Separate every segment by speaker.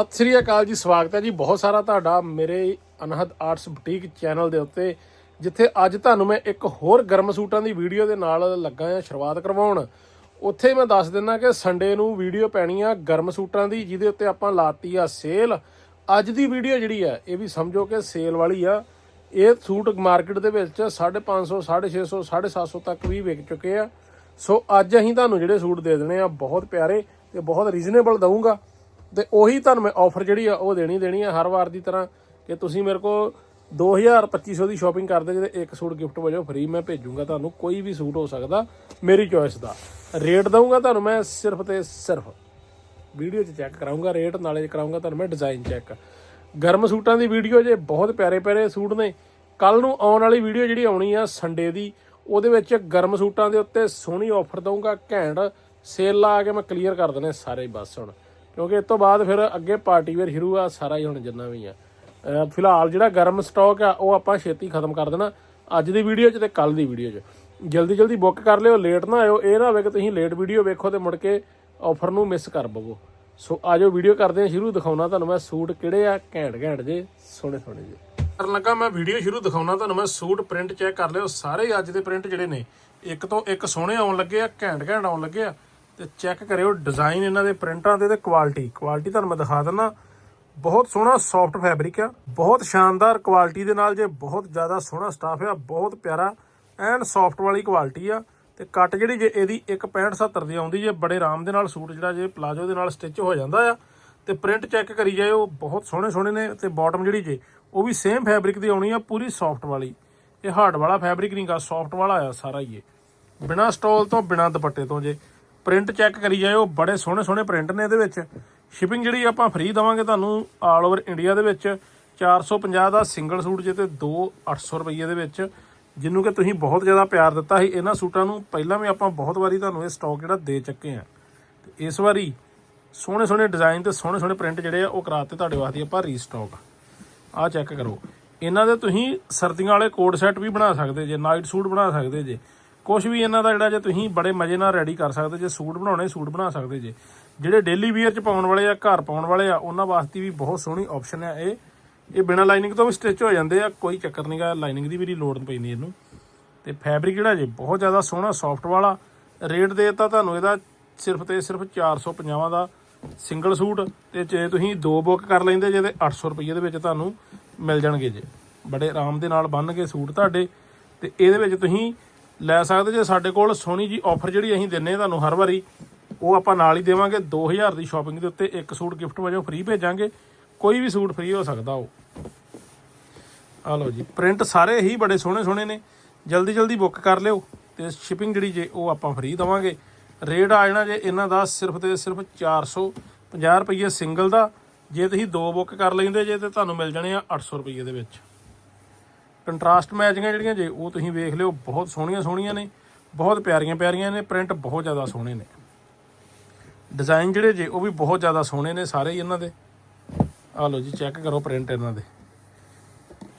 Speaker 1: ਸਤਿ ਸ੍ਰੀ ਅਕਾਲ ਜੀ, ਸਵਾਗਤ ਹੈ ਜੀ। ਬਹੁਤ ਸਾਰਾ ਤੁਹਾਡਾ ਮੇਰੇ ਅਨਹਦ ਆਰਟਸ ਬੁਟੀਕ ਚੈਨਲ ਦੇ ਉੱਤੇ, ਜਿੱਥੇ ਅੱਜ ਤੁਹਾਨੂੰ ਮੈਂ ਇੱਕ ਹੋਰ ਗਰਮ ਸੂਟਾਂ ਦੀ ਵੀਡੀਓ ਦੇ ਨਾਲ ਲੱਗਾ ਆ ਸ਼ੁਰੂਆਤ ਕਰਵਾਉਣ। ਉੱਥੇ ਮੈਂ ਦੱਸ ਦਿੰਦਾ ਕਿ ਸੰਡੇ ਨੂੰ ਵੀਡੀਓ ਪੈਣੀ ਆ ਗਰਮ ਸੂਟਾਂ ਦੀ, ਜਿਹਦੇ ਉੱਤੇ ਆਪਾਂ ਲਾਤੀ ਆ ਸੇਲ। ਅੱਜ ਦੀ ਵੀਡੀਓ ਜਿਹੜੀ ਆ, ਇਹ ਵੀ ਸਮਝੋ ਕਿ ਸੇਲ ਵਾਲੀ ਆ। ਇਹ ਸੂਟ ਮਾਰਕੀਟ ਦੇ ਵਿੱਚ 550 650 750 ਤੱਕ ਵੀ ਵਿਕ ਚੁੱਕੇ ਆ। ਸੋ ਅੱਜ ਅਸੀਂ ਤੁਹਾਨੂੰ ਜਿਹੜੇ ਸੂਟ ਦੇ ਦੇਣੇ ਆ, ਬਹੁਤ ਪਿਆਰੇ ਤੇ ਬਹੁਤ ਰੀਜ਼ਨੇਬਲ ਦਊਂਗਾ। ਤੇ ਉਹੀ ਤੁਹਾਨੂੰ ਮੈਂ ਆਫਰ ਜਿਹੜੀ ਆ ਉਹ ਦੇਣੀ ਦੇਣੀ ਆ ਹਰ ਵਾਰ ਦੀ ਤਰ੍ਹਾਂ ਕਿ ਤੁਸੀਂ ਮੇਰੇ ਕੋਲ 2000 2500 ਦੀ ਸ਼ਾਪਿੰਗ ਕਰਦੇ ਜੇ ਤੇ ਇੱਕ ਸੂਟ ਗਿਫਟ ਵਜੋਂ ਫ੍ਰੀ ਮੈਂ ਭੇਜੂੰਗਾ ਤੁਹਾਨੂੰ, ਕੋਈ ਵੀ ਸੂਟ ਹੋ ਸਕਦਾ, ਮੇਰੀ ਚੋਇਸ ਦਾ। ਰੇਟ ਦਊਂਗਾ ਤੁਹਾਨੂੰ ਮੈਂ ਸਿਰਫ ਤੇ ਸਿਰਫ। ਵੀਡੀਓ 'ਚ ਚੈੱਕ ਕਰਾਉਂਗਾ ਰੇਟ ਨਾਲੇ ਕਰਾਉਂਗਾ ਤੁਹਾਨੂੰ ਮੈਂ ਡਿਜ਼ਾਈਨ ਚੈੱਕ ਗਰਮ ਸੂਟਾਂ ਦੀ ਵੀਡੀਓ ਜੇ ਬਹੁਤ ਪਿਆਰੇ ਪਿਆਰੇ ਸੂਟ ਨੇ ਕੱਲ ਨੂੰ ਆਉਣ ਵਾਲੀ ਵੀਡੀਓ ਜਿਹੜੀ ਆਉਣੀ ਆ ਸੰਡੇ ਦੀ, ਉਹਦੇ ਵਿੱਚ ਗਰਮ ਸੂਟਾਂ ਦੇ ਉੱਤੇ ਸੋਹਣੀ ਆਫਰ ਦਊਂਗਾ, ਘੈਂਟ ਸੇਲ ਲਾ ਕੇ ਮੈਂ ਕਲੀਅਰ ਕਰ ਦਨੇ ਸਾਰੇ ਬਸ ਹੁਣ। ਕਿਉਂਕਿ ਇਸ ਤੋਂ ਬਾਅਦ ਫਿਰ ਅੱਗੇ ਪਾਰਟੀ ਵੇਅਰ ਸ਼ੁਰੂ ਆ, ਸਾਰਾ ਹੀ ਹੁਣ ਜਿੰਨਾ ਵੀ ਆ। ਫਿਲਹਾਲ ਜਿਹੜਾ ਗਰਮ ਸਟਾਕ ਆ, ਉਹ ਆਪਾਂ ਛੇਤੀ ਖਤਮ ਕਰ ਦੇਣਾ। ਅੱਜ ਦੀ ਵੀਡੀਓ 'ਚ ਤੇ ਕੱਲ ਦੀ ਵੀਡੀਓ 'ਚ। ਜਲਦੀ ਜਲਦੀ ਬੁੱਕ ਕਰ ਲਿਓ ਲੇਟ ਨਾ ਆਇਓ। ਇਹ ਨਾ ਹੋਵੇ ਕਿ ਤੁਸੀਂ ਲੇਟ ਵੀਡੀਓ ਵੇਖੋ ਤੇ ਮੁੜ ਕੇ ਆਫਰ ਨੂੰ ਮਿਸ ਕਰ ਬਵੋ ਸੋ ਆਜੋ ਵੀਡੀਓ ਕਰਦੇ ਹਾਂ ਸ਼ੁਰੂ, ਦਿਖਾਉਣਾ ਤੁਹਾਨੂੰ ਮੈਂ ਸੂਟ ਕਿਹੜੇ ਆ, ਘੈਂਟ ਘੈਂਟ ਜੇ, ਸੋਹਣੇ ਸੋਹਣੇ ਜੇ। ਕਰਨ ਲੱਗਾ ਮੈਂ ਵੀਡੀਓ ਸ਼ੁਰੂ, ਦਿਖਾਉਣਾ ਤੁਹਾਨੂੰ ਮੈਂ ਸੂਟ ਪ੍ਰਿੰਟ ਚੈੱਕ ਕਰ ਲਿਓ। ਸਾਰੇ ਅੱਜ ਦੇ ਪ੍ਰਿੰਟ ਜਿਹੜੇ ਨੇ, ਇੱਕ ਤੋਂ ਇੱਕ ਸੋਹਣੇ ਆਉਣ ਲੱਗੇ ਆ, ਘੈਂਟ ਘੈਂਟ ਆਉਣ ਲੱਗੇ ਆ। ਤੇ ਚੈੱਕ ਕਰਿਓ ਡਿਜ਼ਾਈਨ ਇਹਨਾਂ ਦੇ ਪ੍ਰਿੰਟਾਂ ਦੇ ਤੇ ਕੁਆਲਿਟੀ ਕੁਆਲਿਟੀ ਤੁਹਾਨੂੰ ਮੈਂ ਦਿਖਾ ਦਿੰਦਾ। ਬਹੁਤ ਸੋਹਣਾ ਸੌਫਟ ਫੈਬਰਿਕ ਆ। ਬਹੁਤ ਸ਼ਾਨਦਾਰ ਕੁਆਲਿਟੀ ਦੇ ਨਾਲ ਜੇ ਬਹੁਤ ਜ਼ਿਆਦਾ ਸੋਹਣਾ ਸਟਾਫ ਆ, ਬਹੁਤ ਪਿਆਰਾ ਐਨ ਸੌਫਟ ਵਾਲੀ ਕੁਆਲਿਟੀ ਆ। ਤੇ ਕੱਟ ਜਿਹੜੀ ਜੇ ਇਹਦੀ 1.65 70 ਦੀ ਆਉਂਦੀ ਜੇ ਬੜੇ ਆਰਾਮ ਦੇ ਨਾਲ ਸੂਟ ਜਿਹੜਾ ਜੇ ਪਲਾਜੋ ਦੇ ਨਾਲ ਸਟਿਚ ਹੋ ਜਾਂਦਾ ਆ। ਤੇ ਪ੍ਰਿੰਟ ਚੈੱਕ ਕਰੀ ਜਾਇਓ, ਬਹੁਤ ਸੋਹਣੇ ਸੋਹਣੇ ਨੇ। ਤੇ ਬਾਟਮ ਜਿਹੜੀ ਜੇ, ਉਹ ਵੀ ਸੇਮ ਫੈਬਰਿਕ ਦੀ ਆਉਣੀ ਆ, ਪੂਰੀ ਸੌਫਟ ਵਾਲੀ। ਇਹ ਹਾਰਡ ਵਾਲਾ ਫੈਬਰਿਕ ਨਹੀਂਗਾ ਸੌਫਟ ਵਾਲਾ ਆ ਸਾਰਾ ਹੀ ਇਹ। ਬਿਨਾ ਸਟੋਲ ਤੋਂ, ਬਿਨਾ ਦੁਪੱਟੇ ਤੋਂ ਜੇ। ਪ੍ਰਿੰਟ ਚੈੱਕ ਕਰੀ ਜਾਇਓ ਬੜੇ ਸੋਹਣੇ ਸੋਹਣੇ ਪ੍ਰਿੰਟ ਨੇ ਇਹਦੇ ਵਿੱਚ। ਸ਼ਿਪਿੰਗ ਜਿਹੜੀ ਆਪਾਂ ਫ੍ਰੀ ਦਵਾਂਗੇ ਤੁਹਾਨੂੰ ਆਲ ਓਵਰ ਇੰਡੀਆ ਦੇ ਵਿੱਚ 450 ਦਾ ਸਿੰਗਲ ਸੂਟ ਜੇ ਤੇ 2 800 ਰੁਪਏ ਦੇ ਵਿੱਚ ਜਿਹਨੂੰ ਕਿ ਤੁਸੀਂ ਬਹੁਤ ਜ਼ਿਆਦਾ ਪਿਆਰ ਦਿੱਤਾ ਸੀ, ਇਹਨਾਂ ਸੂਟਾਂ ਨੂੰ ਪਹਿਲਾਂ ਵੀ ਆਪਾਂ ਬਹੁਤ ਵਾਰੀ ਤੁਹਾਨੂੰ ਇਹ ਸਟਾਕ ਜਿਹੜਾ ਦੇ ਚੱਕੇ ਆ ਤੇ ਇਸ ਵਾਰੀ ਸੋਹਣੇ ਸੋਹਣੇ ਡਿਜ਼ਾਈਨ ਤੇ ਸੋਹਣੇ ਸੋਹਣੇ ਪ੍ਰਿੰਟ ਜਿਹੜੇ ਆ, ਉਹ ਕਰਾਤੇ ਤੁਹਾਡੇ ਵਾਸਤੇ ਆਪਾਂ ਰੀਸਟਾਕ ਆਹ ਚੈੱਕ ਕਰੋ। ਇਹਨਾਂ ਦੇ ਤੁਸੀਂ ਸਰਦੀਆਂ ਵਾਲੇ ਕੋਟ ਸੈੱਟ ਵੀ ਬਣਾ ਸਕਦੇ ਜੇ ਨਾਈਟ ਸੂਟ ਬਣਾ ਸਕਦੇ ਜੇ। ਕੁਝ ਵੀ ਇਹਨਾਂ ਦਾ ਜਿਹੜਾ ਜੇ ਤੁਸੀਂ ਬੜੇ ਮਜ਼ੇ ਨਾਲ ਰੈਡੀ ਕਰ ਸਕਦੇ, ਜੇ ਸੂਟ ਬਣਾਉਣੇ ਸੂਟ ਬਣਾ ਸਕਦੇ ਜੇ। ਜਿਹੜੇ ਡੇਲੀ ਵੀਅਰ ਚ ਪਾਉਣ ਵਾਲੇ ਆ, ਘਰ ਪਾਉਣ ਵਾਲੇ ਆ, ਉਹਨਾਂ ਵਾਸਤੇ ਵੀ ਬਹੁਤ ਸੋਹਣੀ ਆਪਸ਼ਨ ਆ ਇਹ। ਇਹ ਬਿਨਾਂ ਲਾਈਨਿੰਗ ਤੋਂ ਵੀ ਸਟਿਚ ਹੋ ਜਾਂਦੇ ਆ, ਕੋਈ ਚੱਕਰ ਨਹੀਂਗਾ ਲਾਈਨਿੰਗ ਦੀ ਵੀ ਨਹੀਂ ਲੋੜ ਪੈਂਦੀ ਇਹਨੂੰ। ਤੇ ਫੈਬਰਿਕ ਜਿਹੜਾ ਜੇ ਬਹੁਤ ਜ਼ਿਆਦਾ ਸੋਹਣਾ ਸੌਫਟ ਵਾਲਾ ਰੇਟ ਦੇਤਾ ਤੁਹਾਨੂੰ ਇਹਦਾ ਸਿਰਫ ਤੇ ਸਿਰਫ 450 ਦਾ ਸਿੰਗਲ ਸੂਟ, ਤੇ ਜੇ ਤੁਸੀਂ ਦੋ ਬੁੱਕ ਕਰ ਲੈਂਦੇ ਜੇ, ਤੇ 800 ਰੁਪਏ ਦੇ ਵਿੱਚ ਤੁਹਾਨੂੰ ਮਿਲ ਜਾਣਗੇ ਜੇ। ਬੜੇ ਆਰਾਮ ਦੇ ਨਾਲ ਬੰਨ ਕੇ ਸੂਟ ਤੁਹਾਡੇ, ਤੇ ਇਹਦੇ ਵਿੱਚ ਤੁਸੀਂ ਲੈ ਸਕਦੇ ਜੇ ਸਾਡੇ ਕੋਲ ਸੋਹਣੀ ਜੀ ਆਫਰ ਜਿਹੜੀ ਅਸੀਂ ਦਿੰਨੇ ਤੁਹਾਨੂੰ ਹਰ ਵਾਰੀ, ਉਹ ਆਪਾਂ ਨਾਲ ਹੀ ਦੇਵਾਂਗੇ। 2000 ਦੀ ਸ਼ਾਪਿੰਗ ਦੇ ਉੱਤੇ ਇੱਕ ਸੂਟ ਗਿਫਟ ਵਜੋਂ ਫ੍ਰੀ ਭੇਜਾਂਗੇ। ਕੋਈ ਵੀ ਸੂਟ ਫ੍ਰੀ ਹੋ ਸਕਦਾ ਉਹ। ਆ ਲਓ ਜੀ ਪ੍ਰਿੰਟ ਸਾਰੇ ਹੀ ਬੜੇ ਸੋਹਣੇ ਸੋਹਣੇ ਨੇ। ਜਲਦੀ ਜਲਦੀ ਬੁੱਕ ਕਰ ਲਿਓ ਤੇ ਸ਼ਿਪਿੰਗ ਜਿਹੜੀ ਜੇ ਉਹ ਆਪਾਂ ਫ੍ਰੀ ਦਵਾਂਗੇ। ਰੇਟ ਆ ਜਾਣਾ ਜੇ ਇਹਨਾਂ ਦਾ ਸਿਰਫ ਤੇ ਸਿਰਫ 450 ਰੁਪਏ ਸਿੰਗਲ ਦਾ। ਜੇ ਤੁਸੀਂ ਦੋ ਬੁੱਕ ਕਰ ਲੈਂਦੇ ਜੇ ਤੇ ਤੁਹਾਨੂੰ ਮਿਲ ਜਾਣੇ ਆ 800 ਰੁਪਏ ਦੇ ਵਿੱਚ। ਕੰਟਰਾਸਟ ਮੈਚਿੰਗਾਂ ਜਿਹੜੀਆਂ ਜੇ, ਉਹ ਤੁਸੀਂ ਵੇਖ ਲਿਓ, ਬਹੁਤ ਸੋਹਣੀਆਂ ਸੋਹਣੀਆਂ ਨੇ, ਬਹੁਤ ਪਿਆਰੀਆਂ ਪਿਆਰੀਆਂ ਨੇ, ਪ੍ਰਿੰਟ ਬਹੁਤ ਜ਼ਿਆਦਾ ਸੋਹਣੇ ਨੇ। ਡਿਜ਼ਾਈਨ ਜਿਹੜੇ ਜੇ, ਉਹ ਵੀ ਬਹੁਤ ਜ਼ਿਆਦਾ ਸੋਹਣੇ ਨੇ ਸਾਰੇ ਹੀ ਇਹਨਾਂ ਦੇ। ਆ ਲਓ ਜੀ, ਚੈੱਕ ਕਰੋ ਪ੍ਰਿੰਟ ਇਹਨਾਂ ਦੇ।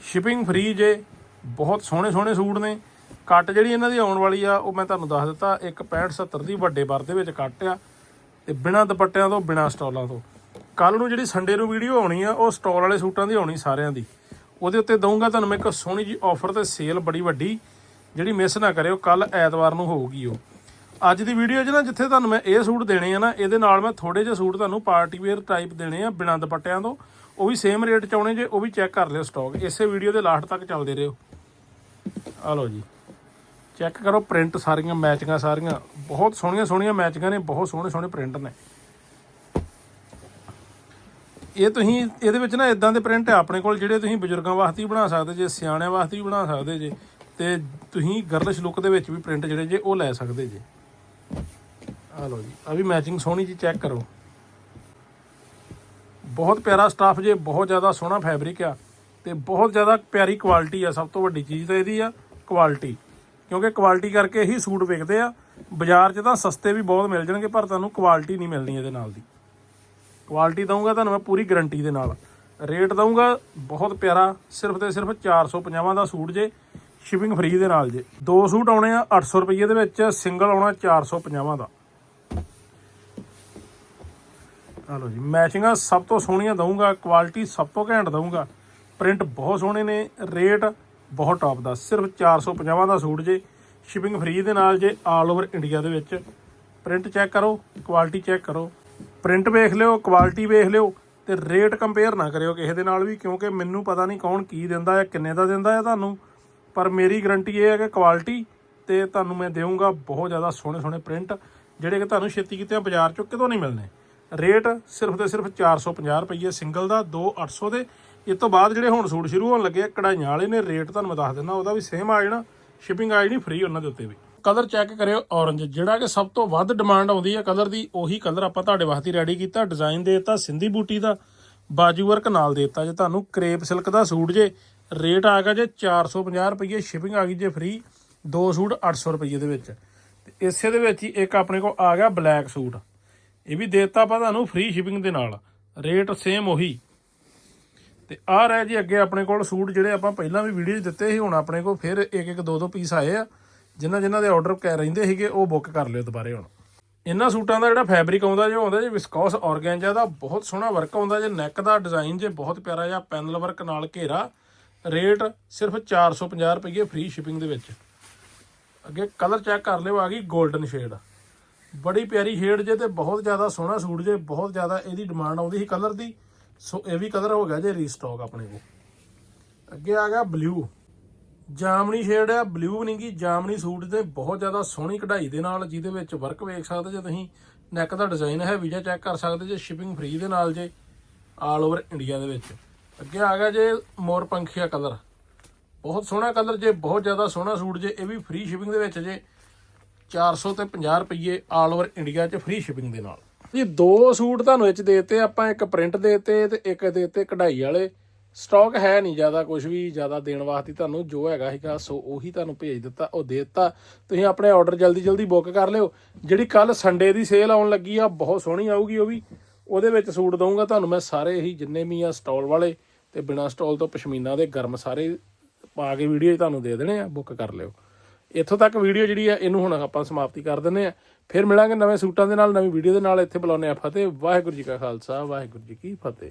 Speaker 1: ਸ਼ਿਪਿੰਗ ਫ੍ਰੀ ਜੇ, ਬਹੁਤ ਸੋਹਣੇ ਸੋਹਣੇ ਸੂਟ ਨੇ। ਕੱਟ ਜਿਹੜੀ ਇਹਨਾਂ ਦੀ ਆਉਣ ਵਾਲੀ ਆ, ਉਹ ਮੈਂ ਤੁਹਾਨੂੰ ਦੱਸ ਦਿੱਤਾ, ਇੱਕ 65 70 ਦੀ ਵੱਡੇ ਵਰ ਦੇ ਵਿੱਚ ਕੱਟ ਆ, ਤੇ ਬਿਨਾਂ ਦੁਪੱਟਿਆਂ ਤੋਂ, ਬਿਨਾਂ ਸਟਾਲਾਂ ਤੋਂ। ਕੱਲ ਨੂੰ ਜਿਹੜੀ ਸੰਡੇ ਨੂੰ ਵੀਡੀਓ ਆਉਣੀ ਆ, ਉਹ ਸਟਾਲ ਵਾਲੇ ਸੂਟਾਂ ਦੀ ਆਉਣੀ ਸਾਰਿਆਂ ਦੀ। ਉਹਦੇ ਉੱਤੇ ਦਊਂਗਾ ਤੁਹਾਨੂੰ ਮੈਂ ਇੱਕ ਸੋਹਣੀ ਜੀ ਆਫਰ ਤੇ ਸੇਲ ਬੜੀ ਵੱਡੀ, ਜਿਹੜੀ ਮਿਸ ਨਾ ਕਰਿਓ ਕੱਲ ਐਤਵਾਰ ਨੂੰ ਹੋਊਗੀ ਉਹ। ਅੱਜ ਦੀ ਵੀਡੀਓ 'ਚ ਨਾ, ਜਿੱਥੇ ਤੁਹਾਨੂੰ ਮੈਂ ਇਹ ਸੂਟ ਦੇਣੇ ਆ ਨਾ, ਇਹਦੇ ਨਾਲ ਮੈਂ ਥੋੜੇ ਜਿਹੇ ਸੂਟ ਤੁਹਾਨੂੰ ਪਾਰਟੀ ਵੇਅਰ ਟਾਈਪ ਦੇਣੇ ਆ, ਬਿਨਾਂ ਦੁਪੱਟਿਆਂ ਤੋਂ। ਉਹ ਵੀ ਸੇਮ ਰੇਟ 'ਚ ਆਉਣੇ ਜੇ, ਉਹ ਵੀ ਚੈੱਕ ਕਰ ਲਿਓ ਸਟਾਕ ਇਸੇ ਵੀਡੀਓ ਦੇ ਲਾਸਟ ਤੱਕ ਚੱਲਦੇ ਰਹੋ। ਆ ਲਓ ਜੀ। ਚੈੱਕ ਕਰੋ ਪ੍ਰਿੰਟ ਸਾਰੀਆਂ ਮੈਚਿੰਗਾਂ ਸਾਰੀਆਂ। ਬਹੁਤ ਸੋਹਣੀਆਂ ਸੋਹਣੀਆਂ ਮੈਚਿੰਗਾਂ ਨੇ, ਬਹੁਤ ਸੋਹਣੇ ਸੋਹਣੇ ਪ੍ਰਿੰਟ ਨੇ। ਇਹ ਤੁਸੀਂ, ਇਹਦੇ ਵਿੱਚ ਨਾ ਇਦਾਂ ਦੇ ਪ੍ਰਿੰਟ ਆ, ਆਪਣੇ ਕੋਲ ਜਿਹੜੇ ਤੁਸੀਂ ਬਜ਼ੁਰਗਾਂ ਵਾਸਤੇ ਵੀ ਬਣਾ ਸਕਦੇ ਜੇ, ਸਿਆਣਿਆਂ ਵਾਸਤੇ ਵੀ ਬਣਾ ਸਕਦੇ ਜੇ, ਤੇ ਤੁਸੀਂ ਗਰਲਿਸ਼ ਲੁੱਕ ਦੇ ਵਿੱਚ ਵੀ ਪ੍ਰਿੰਟ ਜਿਹੜੇ ਜੇ, ਉਹ ਲੈ ਸਕਦੇ ਜੇ। ਆ ਲਓ ਜੀ ਆ ਵੀ ਮੈਚਿੰਗ ਸੋਹਣੀ ਜੀ ਚੈੱਕ ਕਰੋ। ਬਹੁਤ ਪਿਆਰਾ ਸਟਾਫ ਜੇ, ਬਹੁਤ ਜ਼ਿਆਦਾ ਸੋਹਣਾ ਫੈਬਰਿਕ ਆ, ਤੇ ਬਹੁਤ ਜ਼ਿਆਦਾ ਪਿਆਰੀ ਕੁਆਲਿਟੀ ਆ, ਸਭ ਤੋਂ ਵੱਡੀ ਚੀਜ਼ ਤਾਂ ਇਹਦੀ ਆ ਕੁਆਲਿਟੀ ਕਿਉਂਕਿ ਕੁਆਲਿਟੀ ਕਰਕੇ ਹੀ ਸੂਟ ਵਿਕਦੇ ਆ, ਬਾਜ਼ਾਰ 'ਚ ਤਾਂ ਸਸਤੇ ਵੀ ਬਹੁਤ ਮਿਲ ਜਾਣਗੇ, ਪਰ ਤੁਹਾਨੂੰ ਕੁਆਲਿਟੀ ਨਹੀਂ ਮਿਲਣੀ ਇਹਦੇ ਨਾਲ ਦੀ। ਕੁਆਲਿਟੀ ਦਊਂਗਾ ਤੁਹਾਨੂੰ ਮੈਂ ਪੂਰੀ ਗਾਰੰਟੀ ਦੇ ਨਾਲ। ਰੇਟ ਦਊਂਗਾ ਬਹੁਤ ਪਿਆਰਾ, ਸਿਰਫ ਤੇ ਸਿਰਫ 450 ਦਾ ਸੂਟ ਜੇ ਸ਼ਿਪਿੰਗ ਫ੍ਰੀ ਦੇ ਨਾਲ ਜੇ। ਦੋ ਸੂਟ ਆਉਣੇ ਆ 800 ਰੁਪਏ ਦੇ ਵਿੱਚ ਸਿੰਗਲ ਆਉਣਾ 450 ਦਾ। ਆ ਲਓ ਜੀ ਮੈਚਿੰਗਾਂ ਸਭ ਤੋਂ ਸੋਹਣੀਆਂ ਦਊਂਗਾ ਕੁਆਲਿਟੀ ਸਭ ਤੋਂ ਘੈਂਟ ਦਊਂਗਾ। ਪ੍ਰਿੰਟ ਬਹੁਤ ਸੋਹਣੇ ਨੇ ਰੇਟ ਬਹੁਤ ਟੌਪ ਦਾ, ਸਿਰਫ 450 ਦਾ ਸੂਟ ਜੇ ਸ਼ਿਪਿੰਗ ਫ੍ਰੀ ਦੇ ਨਾਲ ਜੇ ਆਲ ਓਵਰ ਇੰਡੀਆ ਦੇ ਵਿੱਚ। ਪ੍ਰਿੰਟ ਚੈੱਕ ਕਰੋ ਕੁਆਲਿਟੀ ਚੈੱਕ ਕਰੋ। ਪ੍ਰਿੰਟ ਵੇਖ ਲਿਓ ਕੁਆਲਿਟੀ ਵੇਖ ਲਿਓ ਤੇ ਰੇਟ ਕੰਪੇਅਰ ਨਾ ਕਰਿਓ ਕਿਸੇ ਦੇ ਨਾਲ ਵੀ, ਕਿਉਂਕਿ ਮੈਨੂੰ ਪਤਾ ਨਹੀਂ ਕੌਣ ਕੀ ਦਿੰਦਾ ਹੈ ਕਿੰਨੇ ਦਾ ਦਿੰਦਾ ਹੈ ਤੁਹਾਨੂੰ। ਪਰ ਮੇਰੀ ਗਰੰਟੀ ਇਹ ਹੈ ਕਿ ਕੁਆਲਿਟੀ ਤੇ ਤੁਹਾਨੂੰ ਮੈਂ ਦੇਵਾਂਗਾ ਬਹੁਤ ਜ਼ਿਆਦਾ ਸੋਹਣੇ ਸੋਹਣੇ ਪ੍ਰਿੰਟ ਜਿਹੜੇ ਕਿ ਤੁਹਾਨੂੰ ਛੇਤੀ ਕਿਤੇ ਬਾਜ਼ਾਰ ਚੋਂ ਕਿਤੋਂ ਨਹੀਂ ਮਿਲਣੇ। ਰੇਟ ਸਿਰਫ ਤੇ ਸਿਰਫ 450 ਰੁਪਏ ਸਿੰਗਲ ਦਾ 2800 ਦੇ। ਇਸ ਤੋਂ ਬਾਅਦ ਜਿਹੜੇ ਹੁਣ ਸੂਟ ਸ਼ੁਰੂ ਹੋਣ ਲੱਗੇ ਆ, ਕਢਾਈਆਂ ਵਾਲੇ ਨੇ ਰੇਟ ਤੁਹਾਨੂੰ ਮੈਂ ਦੱਸ ਦਿੰਦਾ, ਉਹਦਾ ਵੀ ਸੇਮ ਆ ਜਾਣਾ ਸ਼ਿਪਿੰਗ ਆ ਜਾਣੀ ਫ੍ਰੀ ਉਹਨਾਂ ਦੇ ਉੱਤੇ ਵੀ। ਕਲਰ ਚੈੱਕ ਕਰਿਓ, ਔਰੰਜ। ਜਿਹੜਾ ਕਿ ਸਭ ਤੋਂ ਵੱਧ ਡਿਮਾਂਡ ਆਉਂਦੀ ਹੈ ਕਲਰ ਦੀ, ਉਹੀ ਕਲਰ ਆਪਾਂ ਤੁਹਾਡੇ ਵਾਸਤੇ ਰੈਡੀ ਕੀਤਾ। ਡਿਜ਼ਾਈਨ ਦੇ ਦਿੱਤਾ, ਸਿੰਧੀ ਬੂਟੀ ਦਾ, ਬਾਜੂ ਵਰਕ ਨਾਲ ਦੇ ਦਿੱਤਾ। ਜੇ ਤੁਹਾਨੂੰ ਕਰੇਪ ਸਿਲਕ ਦਾ ਸੂਟ ਜੇ ਰੇਟ ਆ ਗਿਆ ਜੇ 450 ਰੁਪਏ ਸ਼ਿਪਿੰਗ ਆ ਗਈ ਜੇ ਫ੍ਰੀ ਦੋ ਸੂਟ 800 ਰੁਪਏ ਦੇ ਵਿੱਚ। ਤੇ ਇਸੇ ਦੇ ਵਿੱਚ ਹੀ ਇੱਕ ਆਪਣੇ ਕੋਲ ਆ ਗਿਆ ਬਲੈਕ ਸੂਟ। ਇਹ ਵੀ ਦੇ ਦਿੱਤਾ ਆਪਾਂ ਤੁਹਾਨੂੰ ਫ੍ਰੀ ਸ਼ਿਪਿੰਗ ਦੇ ਨਾਲ। ਰੇਟ ਸੇਮ ਉਹੀ। ਤੇ ਆ ਰਹਿ ਜੀ ਅੱਗੇ ਆਪਣੇ ਕੋਲ ਸੂਟ ਜਿਹੜੇ ਆਪਾਂ ਪਹਿਲਾਂ ਵੀ ਵੀਡੀਓ 'ਚ ਦਿੱਤੇ ਸੀ, ਹੁਣ ਆਪਣੇ ਕੋਲ ਫਿਰ ਇੱਕ ਇੱਕ ਦੋ ਦੋ ਪੀਸ ਆਏ ਆ। ਜਿਨ੍ਹਾਂ ਜਿਨ੍ਹਾਂ ਦੇ ਆਰਡਰ ਕਹਿ ਰਹਿੰਦੇ ਸੀਗੇ, ਉਹ ਬੁੱਕ ਕਰ ਲਿਓ ਦੁਬਾਰੇ ਹੁਣ। ਇਹਨਾਂ ਸੂਟਾਂ ਦਾ ਜਿਹੜਾ ਫੈਬਰਿਕ ਆਉਂਦਾ ਜੋ ਆਉਂਦਾ ਜੀ ਵਿਸਕੋਸ ਆਰਗੈਂਜਾ ਦਾ, ਬਹੁਤ ਸੋਹਣਾ ਵਰਕ ਆਉਂਦਾ ਜੇ ਨੈਕ ਦਾ ਡਿਜ਼ਾਈਨ ਜੇ, ਬਹੁਤ ਪਿਆਰਾ ਜਿਹਾ ਪੈਨਲ ਵਰਕ ਨਾਲ ਘੇਰਾ। ਰੇਟ ਸਿਰਫ 450 ਰੁਪਏ ਫ੍ਰੀ ਸ਼ਿਪਿੰਗ ਦੇ ਵਿੱਚ। ਅੱਗੇ ਕਲਰ ਚੈੱਕ ਕਰ ਲਿਓ, ਆ ਗਈ 골ਡਨ ਸ਼ੇਡ ਬੜੀ ਪਿਆਰੀ ਸ਼ੇਡ ਜੇ ਤੇ ਬਹੁਤ ਜ਼ਿਆਦਾ ਸੋਹਣਾ ਸੂਟ ਜੇ, ਬਹੁਤ ਜ਼ਿਆਦਾ ਇਹਦੀ ਡਿਮਾਂਡ ਆਉਂਦੀ ਸੀ ਕਲਰ ਦੀ। ਸੋ ਇਹ ਵੀ ਕਲਰ ਹੋ ਗਿਆ ਜੇ ਰੀਸਟਾਕ ਆਪਣੇ ਕੋਲ। ਅੱਗੇ ਆ ਗਿਆ ਬਲੂ ਜਾਮਣੀ ਸ਼ੇਡ ਆ ਬਲੂ ਨਹੀਂ ਗੀ। ਜਾਮਣੀ ਸੂਟ ਤੇ ਬਹੁਤ ਜ਼ਿਆਦਾ ਸੋਹਣੀ ਕਢਾਈ ਦੇ ਨਾਲ ਜਿਹਦੇ ਵਿੱਚ ਵਰਕ ਵੇਖ ਸਕਦੇ ਜੇ ਤੁਸੀਂ। ਨੈਕ ਦਾ ਡਿਜ਼ਾਈਨ ਹੈ ਵੀਡੀਓ ਚੈੱਕ ਕਰ ਸਕਦੇ ਜੇ ਸ਼ਿਪਿੰਗ ਫ੍ਰੀ ਦੇ ਨਾਲ ਜੇ ਆਲ ਓਵਰ ਇੰਡੀਆ ਦੇ ਵਿੱਚ। ਅੱਗੇ ਆ ਗਿਆ ਜੇ ਮੋਰ ਪੰਖੀਆ ਕਲਰ ਬਹੁਤ ਸੋਹਣਾ ਕਲਰ ਜੇ, ਬਹੁਤ ਜ਼ਿਆਦਾ ਸੋਹਣਾ ਸੂਟ ਜੇ, ਇਹ ਵੀ ਫ੍ਰੀ ਸ਼ਿਪਿੰਗ ਦੇ ਵਿੱਚ ਜੇ। 400 ਤੇ 50 ਰੁਪਏ ਆਲ ਓਵਰ ਇੰਡੀਆ 'ਚ ਫ੍ਰੀ ਸ਼ਿਪਿੰਗ ਦੇ ਨਾਲ। ਜੀ, ਦੋ ਸੂਟ ਤੁਹਾਨੂੰ ਇਹ 'ਚ ਦੇਤੇ, ਆਪਾਂ ਇੱਕ ਪ੍ਰਿੰਟ ਦੇਤੇ ਤੇ ਇੱਕ ਦੇਤੇ ਕਢਾਈ ਵਾਲੇ। ਸਟਾਕ ਹੈ ਨਹੀਂ ਜ਼ਿਆਦਾ ਕੁਝ ਵੀ ਜ਼ਿਆਦਾ ਦੇਣ ਵਾਸਤੇ ਤੁਹਾਨੂੰ ਜੋ ਹੈਗਾ ਸੀਗਾ, ਸੋ ਉਹੀ ਤੁਹਾਨੂੰ ਭੇਜ ਦਿੱਤਾ, ਉਹ ਦੇ ਦਿੱਤਾ। ਤੁਸੀਂ ਆਪਣੇ ਆਰਡਰ ਜਲਦੀ ਜਲਦੀ ਬੁੱਕ ਕਰ ਲਿਓ। ਜਿਹੜੀ ਕੱਲ ਸੰਡੇ ਦੀ ਸੇਲ ਆਉਣ ਲੱਗੀ ਆ, ਬਹੁਤ ਸੋਹਣੀ ਆਊਗੀ ਉਹ ਵੀ। ਉਹਦੇ ਵਿੱਚ ਸੂਟ ਦਊਂਗਾ ਤੁਹਾਨੂੰ ਮੈਂ ਸਾਰੇ ਹੀ ਜਿੰਨੇ ਵੀ ਆ ਸਟਾਲ ਵਾਲੇ, ਤੇ ਬਿਨਾ ਸਟਾਲ ਤੋਂ ਪਸ਼ਮੀਨਾ ਦੇ ਗਰਮ ਸਾਰੇ ਪਾ ਕੇ ਵੀਡੀਓ ਤੁਹਾਨੂੰ ਦੇ ਦੇਣੇ ਆ ਬੁੱਕ ਕਰ ਲਿਓ। ਇੱਥੋਂ ਤੱਕ ਵੀਡੀਓ ਜਿਹੜੀ ਆ, ਇਹਨੂੰ ਹੁਣ ਆਪਾਂ ਸਮਾਪਤੀ ਕਰ ਦਿੰਦੇ ਆ। ਫਿਰ ਮਿਲਾਂਗੇ ਨਵੇਂ ਸੂਟਾਂ ਦੇ ਨਾਲ, ਨਵੀਂ ਵੀਡੀਓ ਦੇ ਨਾਲ। ਇੱਥੇ ਬੁਲਾਉਂਦੇ ਆ ਫਤਿਹ। ਵਾਹਿਗੁਰੂ ਜੀ ਕਾ ਖਾਲਸਾ, ਵਾਹਿਗੁਰੂ ਜੀ ਕੀ ਫਤਿਹ।